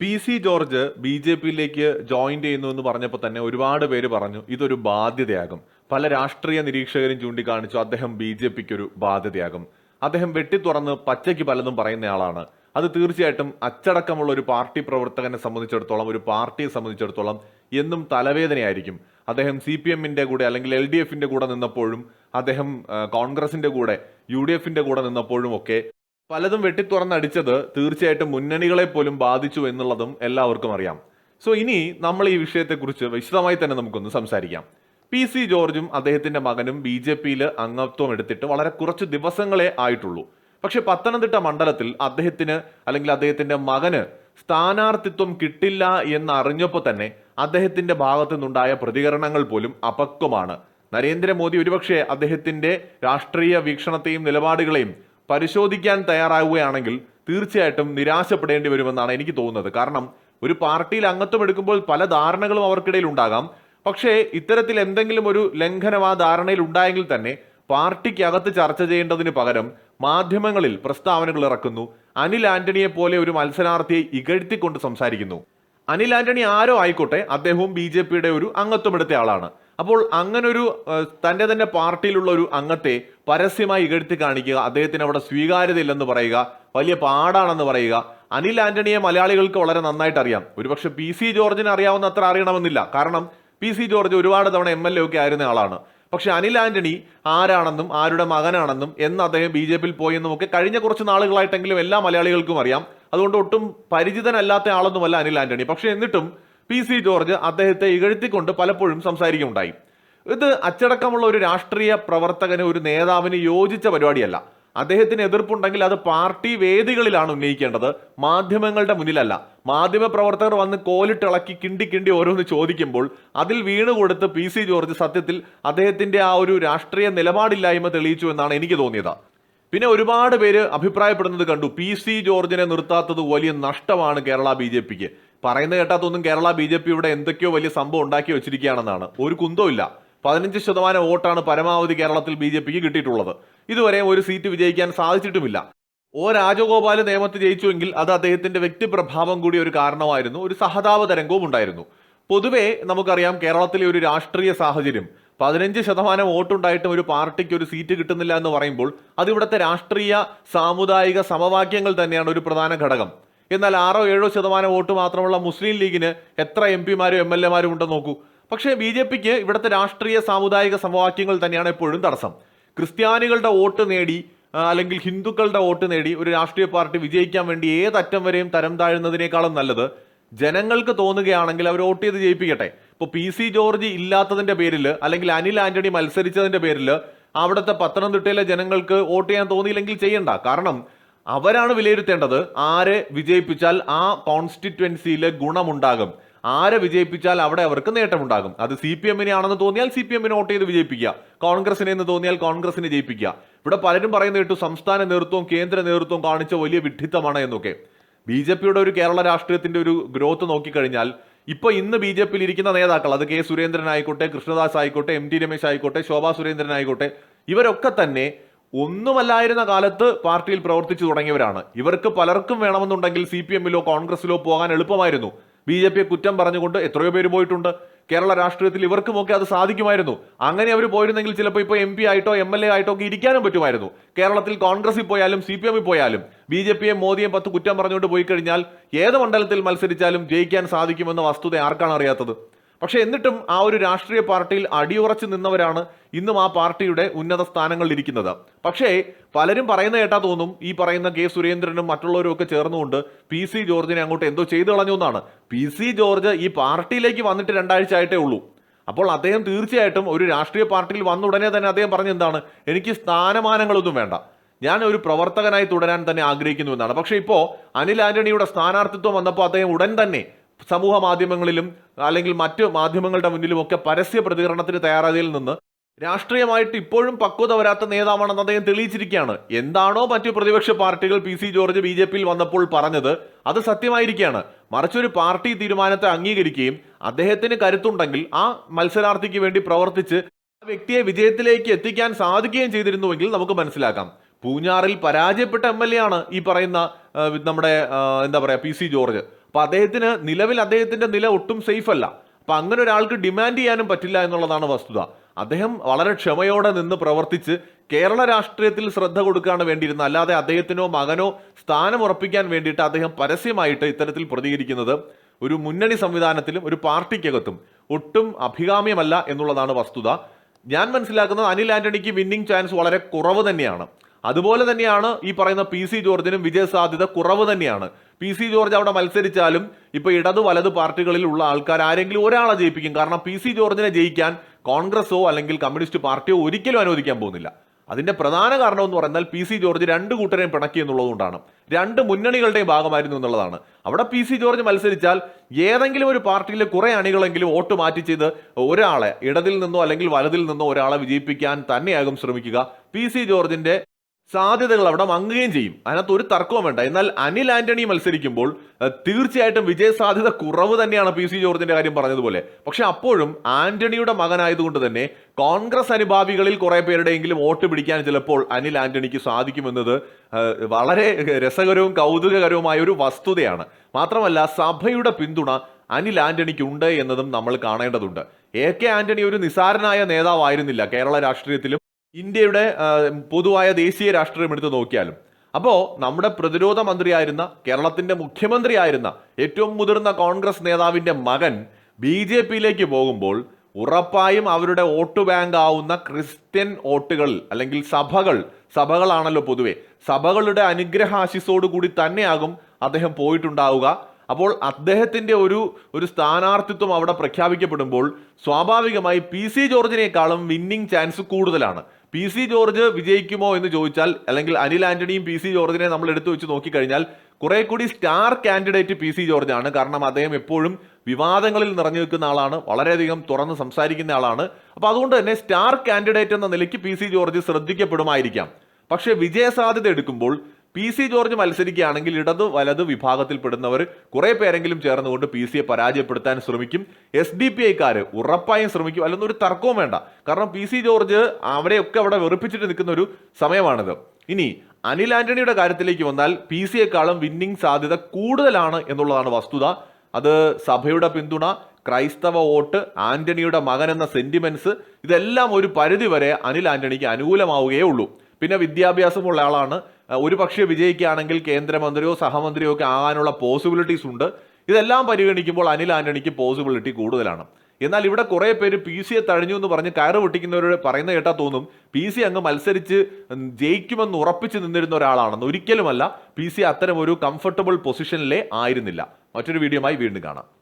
P C George B J പിയിലേക്ക് join ചെയ്യുന്നു എന്ന് പറഞ്ഞപ്പോൾ തന്നെ ഒരുപാട് പേര് പറഞ്ഞു ഇതൊരു ബാധ്യതയാകും. പല രാഷ്ട്രീയ നിരീക്ഷകരും ചൂണ്ടിക്കാണിച്ചു അദ്ദേഹം ബി ജെ പിക്ക് ഒരു ബാധ്യതയാകും. അദ്ദേഹം വെട്ടിത്തുറന്ന് പച്ചയ്ക്ക് പലതും പറയുന്നയാളാണ് അത് തീർച്ചയായിട്ടും അച്ചടക്കമുള്ള ഒരു പാർട്ടി പ്രവർത്തകനെ സംബന്ധിച്ചിടത്തോളം ഒരു പാർട്ടിയെ സംബന്ധിച്ചിടത്തോളം എന്നും തലവേദനയായിരിക്കും. അദ്ദേഹം സി പി എമ്മിന്റെ കൂടെ അല്ലെങ്കിൽ എൽ ഡി എഫിന്റെ കൂടെ നിന്നപ്പോഴും അദ്ദേഹം കോൺഗ്രസിന്റെ കൂടെ യു ഡി എഫിന്റെ കൂടെ നിന്നപ്പോഴും ഒക്കെ പലതും വെട്ടിത്തുറന്നടിച്ചത് തീർച്ചയായിട്ടും മുന്നണികളെ പോലും ബാധിച്ചു എന്നുള്ളതും എല്ലാവർക്കും അറിയാം. സോ ഇനി നമ്മൾ ഈ വിഷയത്തെക്കുറിച്ച് വിശദമായി തന്നെ നമുക്കൊന്ന് സംസാരിക്കാം. പി സി ജോർജും അദ്ദേഹത്തിന്റെ മകനും ബി ജെ പിയിൽ അംഗത്വം എടുത്തിട്ട് വളരെ കുറച്ച് ദിവസങ്ങളെ ആയിട്ടുള്ളൂ. പക്ഷെ പത്തനംതിട്ട മണ്ഡലത്തിൽ അദ്ദേഹത്തിന് അല്ലെങ്കിൽ അദ്ദേഹത്തിന്റെ മകന് സ്ഥാനാർത്ഥിത്വം കിട്ടില്ല എന്നറിഞ്ഞപ്പോൾ തന്നെ അദ്ദേഹത്തിന്റെ ഭാഗത്തു നിന്നുണ്ടായ പ്രതികരണങ്ങൾ പോലും അപക്വമാണ്. നരേന്ദ്രമോദി ഒരുപക്ഷെ അദ്ദേഹത്തിന്റെ രാഷ്ട്രീയ വീക്ഷണത്തെയും നിലപാടുകളെയും പരിശോധിക്കാൻ തയ്യാറാവുകയാണെങ്കിൽ തീർച്ചയായിട്ടും നിരാശപ്പെടേണ്ടി വരുമെന്നാണ് എനിക്ക് തോന്നുന്നത്. കാരണം ഒരു പാർട്ടിയിൽ അംഗത്വം എടുക്കുമ്പോൾ പല ധാരണകളും അവർക്കിടയിൽ ഉണ്ടാകാം. പക്ഷേ ഇത്തരത്തിൽ എന്തെങ്കിലും ഒരു ലംഘനം ആ ധാരണയിൽ ഉണ്ടായെങ്കിൽ തന്നെ പാർട്ടിക്കകത്ത് ചർച്ച ചെയ്യേണ്ടതിന് പകരം മാധ്യമങ്ങളിൽ പ്രസ്താവനകൾ ഇറക്കുന്നു. അനിൽ ആന്റണിയെ പോലെ ഒരു മത്സരാർത്ഥിയെ ഇകഴ്ത്തിക്കൊണ്ട് സംസാരിക്കുന്നു. അനിൽ ആന്റണി ആരോ ആയിക്കോട്ടെ അദ്ദേഹവും ബി ജെ പിയുടെ ഒരു അംഗത്വം എടുത്ത ആളാണ്. അപ്പോൾ അങ്ങനൊരു തന്റെ തന്നെ പാർട്ടിയിലുള്ള ഒരു അംഗത്തെ പരസ്യമായി ഇകഴ്ത്തി കാണിക്കുക അദ്ദേഹത്തിന് അവിടെ സ്വീകാര്യതയില്ലെന്ന് പറയുക വലിയ പാടാണെന്ന് പറയുക. അനിൽ ആന്റണിയെ മലയാളികൾക്ക് വളരെ നന്നായിട്ട് അറിയാം. ഒരുപക്ഷെ പി സി ജോർജിന് അറിയാവുന്ന അത്ര അറിയണമെന്നില്ല. കാരണം പി സി ജോർജ് ഒരുപാട് തവണ എം എൽ എ ഒക്കെ ആയിരുന്ന ആളാണ്. പക്ഷെ അനിൽ ആന്റണി ആരാണെന്നും ആരുടെ മകനാണെന്നും എന്ന് അദ്ദേഹം ബി ജെ പിയിൽ പോയെന്നും ഒക്കെ കഴിഞ്ഞ കുറച്ച് നാളുകളായിട്ടെങ്കിലും എല്ലാ മലയാളികൾക്കും അറിയാം. അതുകൊണ്ട് ഒട്ടും പരിചിതനല്ലാത്ത ആളൊന്നുമല്ല അനിൽ ആന്റണി. പക്ഷെ എന്നിട്ടും പി സി ജോർജ് അദ്ദേഹത്തെ ഇകഴ്ത്തിക്കൊണ്ട് പലപ്പോഴും സംസാരിക്കുകയുണ്ടായി. ഇത് അച്ചടക്കമുള്ള ഒരു രാഷ്ട്രീയ പ്രവർത്തകന് ഒരു നേതാവിന് യോജിച്ച പരിപാടിയല്ല. അദ്ദേഹത്തിന് എതിർപ്പുണ്ടെങ്കിൽ അത് പാർട്ടി വേദികളിലാണ് ഉന്നയിക്കേണ്ടത്. മാധ്യമങ്ങളുടെ മുന്നിലല്ല. മാധ്യമ പ്രവർത്തകർ വന്ന് കോലിട്ടിളക്കി കിണ്ടി കിണ്ടി ഓരോന്ന് ചോദിക്കുമ്പോൾ അതിൽ വീണുകൊടുത്ത് പി സി ജോർജ് സത്യത്തിൽ അദ്ദേഹത്തിന്റെ ആ ഒരു രാഷ്ട്രീയ നിലപാടില്ലായ്മ തെളിയിച്ചു എന്നാണ് എനിക്ക് തോന്നിയത്. പിന്നെ ഒരുപാട് പേര് അഭിപ്രായപ്പെടുന്നത് കണ്ടു. പി സി ജോർജിനെ നിർത്താത്തത് വലിയ നഷ്ടമാണ് കേരള ബി ജെ പിക്ക്. പറയുന്നത് കേട്ടാത്തൊന്നും കേരള ബി ജെ പി ഇവിടെ എന്തൊക്കെയോ വലിയ സംഭവം ഉണ്ടാക്കി വെച്ചിരിക്കുകയാണെന്നാണ്. ഒരു കുന്തവും ഇല്ല പതിനഞ്ച് ശതമാനം വോട്ടാണ് പരമാവധി കേരളത്തിൽ ബി ജെ പിക്ക് കിട്ടിയിട്ടുള്ളത്. ഇതുവരെ ഒരു സീറ്റ് വിജയിക്കാൻ സാധിച്ചിട്ടുമില്ല. ഓ രാജഗോപാൽ നിയമത്ത് ജയിച്ചുവെങ്കിൽ അത് അദ്ദേഹത്തിന്റെ വ്യക്തിപ്രഭാവം കൂടി ഒരു കാരണമായിരുന്നു. ഒരു സഹതാപ തരംഗവും ഉണ്ടായിരുന്നു. പൊതുവേ നമുക്കറിയാം കേരളത്തിലെ ഒരു രാഷ്ട്രീയ സാഹചര്യം. പതിനഞ്ച് ശതമാനം വോട്ടുണ്ടായിട്ടും ഒരു പാർട്ടിക്ക് ഒരു സീറ്റ് കിട്ടുന്നില്ല എന്ന് പറയുമ്പോൾ അതിവിടുത്തെ രാഷ്ട്രീയ സാമുദായിക സമവാക്യങ്ങൾ തന്നെയാണ് ഒരു പ്രധാന ഘടകം. എന്നാൽ ആറോ ഏഴോ ശതമാനം വോട്ട് മാത്രമുള്ള മുസ്ലിം ലീഗിന് എത്ര എം പിമാരും എം എൽ എമാരും ഉണ്ടെന്ന് നോക്കൂ. പക്ഷേ ബി ജെ പിക്ക് ഇവിടുത്തെ രാഷ്ട്രീയ സാമുദായിക സമവാക്യങ്ങൾ തന്നെയാണ് എപ്പോഴും തടസ്സം. ക്രിസ്ത്യാനികളുടെ വോട്ട് നേടി അല്ലെങ്കിൽ ഹിന്ദുക്കളുടെ വോട്ട് നേടി ഒരു രാഷ്ട്രീയ പാർട്ടി വിജയിക്കാൻ വേണ്ടി ഏത് അറ്റം വരെയും തരം താഴുന്നതിനേക്കാളും നല്ലത് ജനങ്ങൾക്ക് തോന്നുകയാണെങ്കിൽ അവർ വോട്ട് ചെയ്ത് ജയിപ്പിക്കട്ടെ. ഇപ്പോൾ പി സി ജോർജ് ഇല്ലാത്തതിന്റെ പേരിൽ അല്ലെങ്കിൽ അനിൽ ആന്റണി മത്സരിച്ചതിന്റെ പേരിൽ അവിടുത്തെ പത്തനംതിട്ടയിലെ ജനങ്ങൾക്ക് വോട്ട് ചെയ്യാൻ തോന്നിയില്ലെങ്കിൽ ചെയ്യണ്ട. കാരണം അവരാണ് വിലയിരുത്തേണ്ടത് ആരെ വിജയിപ്പിച്ചാൽ ആ കോൺസ്റ്റിറ്റ്യുവൻസിയിൽ ഗുണമുണ്ടാകും. ആരെ വിജയിപ്പിച്ചാൽ അവിടെ അവർക്ക് നേട്ടമുണ്ടാകും. അത് സി പി എമ്മിനെ ആണെന്ന് തോന്നിയാൽ സി പി എമ്മിനെ വോട്ട് ചെയ്ത് വിജയിപ്പിക്കുക. കോൺഗ്രസിനെ എന്ന് തോന്നിയാൽ കോൺഗ്രസിനെ ജയിപ്പിക്കുക. ഇവിടെ പലരും പറയുന്ന കേട്ടു സംസ്ഥാന നേതൃത്വവും കേന്ദ്ര നേതൃത്വവും കാണിച്ച വലിയ വിഡ്ഢിത്തമാണ് എന്നൊക്കെ. ബി ജെ പിയുടെ ഒരു കേരള രാഷ്ട്രീയത്തിന്റെ ഒരു ഗ്രോത്ത് നോക്കിക്കഴിഞ്ഞാൽ ഇപ്പൊ ഇന്ന് ബി ജെ പിയിൽ ഇരിക്കുന്ന നേതാക്കൾ അത് കെ സുരേന്ദ്രൻ ആയിക്കോട്ടെ കൃഷ്ണദാസ് ആയിക്കോട്ടെ എം ടി രമേശ് ആയിക്കോട്ടെ ശോഭാ സുരേന്ദ്രൻ ആയിക്കോട്ടെ ഇവരൊക്കെ തന്നെ ഒന്നുമല്ലായിരുന്ന കാലത്ത് പാർട്ടിയിൽ പ്രവർത്തിച്ചു തുടങ്ങിയവരാണ്. ഇവർക്ക് പലർക്കും വേണമെന്നുണ്ടെങ്കിൽ സി പി എമ്മിലോ കോൺഗ്രസിലോ പോകാൻ എളുപ്പമായിരുന്നു. ബി ജെ പിയെ കുറ്റം പറഞ്ഞുകൊണ്ട് എത്രയോ പേര് പോയിട്ടുണ്ട്. കേരള രാഷ്ട്രീയത്തിൽ ഇവർക്കുമൊക്കെ അത് സാധിക്കുമായിരുന്നു. അങ്ങനെ അവർ പോയിരുന്നെങ്കിൽ ചിലപ്പോൾ ഇപ്പോൾ എം പി ആയിട്ടോ എം എൽ എ ആയിട്ടോ ഒക്കെ ഇരിക്കാനും പറ്റുമായിരുന്നു. കേരളത്തിൽ കോൺഗ്രസിൽ പോയാലും സി പി എമ്മിൽ പോയാലും ബി ജെ പിയെ മോദിയെ പത്ത് കുറ്റം പറഞ്ഞുകൊണ്ട് പോയി കഴിഞ്ഞാൽ ഏത് മണ്ഡലത്തിൽ മത്സരിച്ചാലും ജയിക്കാൻ സാധിക്കുമെന്ന വസ്തുത ആർക്കാണ് അറിയാത്തത്? പക്ഷെ എന്നിട്ടും ആ ഒരു രാഷ്ട്രീയ പാർട്ടിയിൽ അടിയുറച്ചു നിന്നവരാണ് ഇന്നും ആ പാർട്ടിയുടെ ഉന്നത സ്ഥാനങ്ങളിൽ ഇരിക്കുന്നത്. പക്ഷേ പലരും പറയുന്ന കേട്ടാ തോന്നും ഈ പറയുന്ന കെ സുരേന്ദ്രനും മറ്റുള്ളവരും ഒക്കെ ചേർന്നുകൊണ്ട് പി സി ജോർജിനെ അങ്ങോട്ട് എന്തോ ചെയ്തു കളഞ്ഞു എന്നാണ്. പി സി ജോർജ് ഈ പാർട്ടിയിലേക്ക് വന്നിട്ട് രണ്ടാഴ്ച ആയിട്ടേ ഉള്ളൂ. അപ്പോൾ അദ്ദേഹം തീർച്ചയായിട്ടും ഒരു രാഷ്ട്രീയ പാർട്ടിയിൽ വന്ന ഉടനെ തന്നെ അദ്ദേഹം പറഞ്ഞ എന്താണ്? എനിക്ക് സ്ഥാനമാനങ്ങളൊന്നും വേണ്ട. ഞാൻ ഒരു പ്രവർത്തകനായി തുടരാൻ തന്നെ ആഗ്രഹിക്കുന്നു എന്നാണ്. പക്ഷേ ഇപ്പോൾ അനിൽ ആന്റണിയുടെ സ്ഥാനാർത്ഥിത്വം വന്നപ്പോൾ അദ്ദേഹം ഉടൻ തന്നെ സമൂഹ മാധ്യമങ്ങളിലും അല്ലെങ്കിൽ മറ്റ് മാധ്യമങ്ങളുടെ മുന്നിലുമൊക്കെ പരസ്യ പ്രതികരണത്തിന് തയ്യാറായതിൽ നിന്ന് രാഷ്ട്രീയമായിട്ട് ഇപ്പോഴും പക്വത വരാത്ത നേതാവാണെന്ന് അദ്ദേഹം തെളിയിച്ചിരിക്കുകയാണ്. എന്താണോ മറ്റു പ്രതിപക്ഷ പാർട്ടികൾ P C George B J പിയിൽ വന്നപ്പോൾ പറഞ്ഞത് അത് സത്യമായിരിക്കുകയാണ്. മറിച്ചൊരു പാർട്ടി തീരുമാനത്തെ അംഗീകരിക്കുകയും അദ്ദേഹത്തിന് കരുത്തുണ്ടെങ്കിൽ ആ മത്സരാർത്ഥിക്ക് വേണ്ടി പ്രവർത്തിച്ച് ആ വ്യക്തിയെ വിജയത്തിലേക്ക് എത്തിക്കാൻ സാധിക്കുകയും ചെയ്തിരുന്നുവെങ്കിൽ നമുക്ക് മനസ്സിലാക്കാം. പൂഞ്ഞാറിൽ പരാജയപ്പെട്ട എം എൽ എ ആണ് ഈ പറയുന്ന നമ്മുടെ എന്താ പറയുക പി സി ജോർജ്. അപ്പൊ അദ്ദേഹത്തിന് നിലവിൽ അദ്ദേഹത്തിന്റെ നില ഒട്ടും സേഫ് അല്ല. അപ്പോൾ അങ്ങനെ ഒരാൾക്ക് ഡിമാൻഡ് ചെയ്യാനും പറ്റില്ല എന്നുള്ളതാണ് വസ്തുത. അദ്ദേഹം വളരെ ക്ഷമയോടെ നിന്ന് പ്രവർത്തിച്ച് കേരള രാഷ്ട്രീയത്തിൽ ശ്രദ്ധ കൊടുക്കാണ് വേണ്ടിയിരുന്നത്. അല്ലാതെ അദ്ദേഹത്തിനോ മകനോ സ്ഥാനം ഉറപ്പിക്കാൻ വേണ്ടിയിട്ട് അദ്ദേഹം പരസ്യമായിട്ട് ഇത്തരത്തിൽ പ്രതികരിക്കുന്നത് ഒരു മുന്നണി സംവിധാനത്തിലും ഒരു പാർട്ടിക്കകത്തും ഒട്ടും അഭികാമ്യമല്ല എന്നുള്ളതാണ് വസ്തുത. ഞാൻ മനസ്സിലാക്കുന്നത് അനിൽ ആന്റണിക്ക് വിന്നിംഗ് ചാൻസ് വളരെ കുറവ് തന്നെയാണ്. അതുപോലെ തന്നെയാണ് ഈ പറയുന്ന പി സി ജോർജിനും വിജയ സാധ്യത കുറവ് തന്നെയാണ്. പി സി ജോർജ് അവിടെ മത്സരിച്ചാലും ഇപ്പൊ ഇടത് വലത് പാർട്ടികളിൽ ഉള്ള ആൾക്കാർ ആരെങ്കിലും ഒരാളെ ജയിപ്പിക്കും. കാരണം പി സി ജോർജിനെ ജയിക്കാൻ കോൺഗ്രസോ അല്ലെങ്കിൽ കമ്മ്യൂണിസ്റ്റ് പാർട്ടിയോ ഒരിക്കലും അനുവദിക്കാൻ പോകുന്നില്ല. അതിന്റെ പ്രധാന കാരണം എന്ന് പറഞ്ഞാൽ പി സി ജോർജ് രണ്ട് കൂട്ടരെയും പിണക്കി എന്നുള്ളതുകൊണ്ടാണ്. രണ്ട് മുന്നണികളുടെയും ഭാഗമായിരുന്നു എന്നുള്ളതാണ്. അവിടെ പി സി ജോർജ് മത്സരിച്ചാൽ ഏതെങ്കിലും ഒരു പാർട്ടിയിലെ കുറെ അണികളെങ്കിലും വോട്ട് മാറ്റി ചെയ്ത് ഒരാളെ ഇടതിൽ നിന്നോ അല്ലെങ്കിൽ വലതിൽ നിന്നോ ഒരാളെ വിജയിപ്പിക്കാൻ തന്നെയാകും ശ്രമിക്കുക. പി സി ജോർജിന്റെ സാധ്യതകൾ അവിടെ മങ്ങുകയും ചെയ്യും. അതിനകത്ത് ഒരു തർക്കവും വേണ്ട. എന്നാൽ അനിൽ ആന്റണി മത്സരിക്കുമ്പോൾ തീർച്ചയായിട്ടും വിജയ സാധ്യത കുറവ് തന്നെയാണ് പി സി ജോർജിന്റെ കാര്യം പറഞ്ഞതുപോലെ. പക്ഷെ അപ്പോഴും ആന്റണിയുടെ മകനായതുകൊണ്ട് തന്നെ കോൺഗ്രസ് അനുഭാവികളിൽ കുറെ പേരുടെയെങ്കിലും വോട്ട് പിടിക്കാൻ ചിലപ്പോൾ അനിൽ ആന്റണിക്ക് സാധിക്കുമെന്നത് വളരെ രസകരവും കൗതുകകരവുമായ ഒരു വസ്തുതയാണ്. മാത്രമല്ല സഭയുടെ പിന്തുണ അനിൽ ആന്റണിക്ക് ഉണ്ട് എന്നതും നമ്മൾ കാണേണ്ടതുണ്ട്. എ കെ ആന്റണി ഒരു നിസാരനായ നേതാവായിരുന്നില്ല കേരള രാഷ്ട്രീയത്തിലും. ഇന്ത്യയുടെ പൊതുവായ ദേശീയ രാഷ്ട്രീയം എടുത്ത് നോക്കിയാലും. അപ്പോൾ നമ്മുടെ പ്രതിരോധ മന്ത്രിയായിരുന്ന കേരളത്തിന്റെ മുഖ്യമന്ത്രിയായിരുന്ന ഏറ്റവും മുതിർന്ന കോൺഗ്രസ് നേതാവിന്റെ മകൻ ബി ജെ പിയിലേക്ക് പോകുമ്പോൾ ഉറപ്പായും അവരുടെ വോട്ട് ബാങ്ക് ആവുന്ന ക്രിസ്ത്യൻ വോട്ടുകൾ അല്ലെങ്കിൽ സഭകൾ സഭകളാണല്ലോ പൊതുവെ സഭകളുടെ അനുഗ്രഹാശിസോടു കൂടി തന്നെയാകും അദ്ദേഹം പോയിട്ടുണ്ടാവുക. അപ്പോൾ അദ്ദേഹത്തിന്റെ ഒരു ഒരു സ്ഥാനാർത്ഥിത്വം അവിടെ പ്രഖ്യാപിക്കപ്പെടുമ്പോൾ സ്വാഭാവികമായി പി സി ജോർജിനേക്കാളും വിന്നിംഗ് ചാൻസ് കൂടുതലാണ്. പി സി ജോർജ് വിജയിക്കുമോ എന്ന് ചോദിച്ചാൽ അല്ലെങ്കിൽ അനിൽ ആന്റണിയും പി സി ജോർജിനെ നമ്മൾ എടുത്തു വെച്ച് നോക്കിക്കഴിഞ്ഞാൽ കുറെ കൂടി star candidate P C George ആണ് കാരണം അദ്ദേഹം എപ്പോഴും വിവാദങ്ങളിൽ നിറഞ്ഞു നിൽക്കുന്ന ആളാണ്. വളരെയധികം തുറന്ന് സംസാരിക്കുന്ന ആളാണ്. അപ്പൊ അതുകൊണ്ട് തന്നെ സ്റ്റാർ കാൻഡിഡേറ്റ് എന്ന നിലയ്ക്ക് പി സി ജോർജ് ശ്രദ്ധിക്കപ്പെടുമായിരിക്കാം. പക്ഷേ വിജയസാധ്യത എടുക്കുമ്പോൾ പി സി ജോർജ് മത്സരിക്കുകയാണെങ്കിൽ ഇടത് വലത് വിഭാഗത്തിൽപ്പെടുന്നവർ കുറെ പേരെങ്കിലും ചേർന്നുകൊണ്ട് പി സിയെ പരാജയപ്പെടുത്താൻ ശ്രമിക്കും. എസ് ഡി പി ഐക്കാർ ഉറപ്പായും ശ്രമിക്കും. അല്ലെന്ന് ഒരു തർക്കവും വേണ്ട. കാരണം പി സി ജോർജ് അവിടെയൊക്കെ അവിടെ വെറുപ്പിച്ചിട്ട് നിൽക്കുന്ന ഒരു സമയമാണിത്. ഇനി അനിൽ ആന്റണിയുടെ കാര്യത്തിലേക്ക് വന്നാൽ പി സിയെക്കാളും വിന്നിംഗ് സാധ്യത കൂടുതലാണ് എന്നുള്ളതാണ് വസ്തുത. അത് സഭയുടെ പിന്തുണ ക്രൈസ്തവ വോട്ട് ആന്റണിയുടെ മകൻ എന്ന സെന്റിമെന്റ്സ് ഇതെല്ലാം ഒരു പരിധി വരെ അനിൽ ആന്റണിക്ക് അനുകൂലമാവുകയേ ഉള്ളൂ. പിന്നെ വിദ്യാഭ്യാസമുള്ള ആളാണ്. ഒരു പക്ഷേ വിജയിക്കുകയാണെങ്കിൽ കേന്ദ്രമന്ത്രിയോ സഹമന്ത്രിയോ ഒക്കെ ആകാനുള്ള പോസിബിലിറ്റീസ് ഉണ്ട്. ഇതെല്ലാം പരിഗണിക്കുമ്പോൾ അനിൽ ആന്റണിക്ക് പോസിബിലിറ്റി കൂടുതലാണ്. എന്നാൽ ഇവിടെ കുറേ പേര് പി സിയെ തഴഞ്ഞു എന്ന് പറഞ്ഞ് കയറ് പൊട്ടിക്കുന്നവരോട് പറയുന്ന കേട്ടാ തോന്നും. പി സി അങ്ങ് മത്സരിച്ച് ജയിക്കുമെന്ന് ഉറപ്പിച്ച് നിന്നിരുന്ന ഒരാളാണെന്ന് ഒരിക്കലുമല്ല. പി സി അത്തരം ഒരു കംഫർട്ടബിൾ പൊസിഷനിലേ ആയിരുന്നില്ല. മറ്റൊരു വീഡിയോയുമായി വീണ്ടും കാണാം.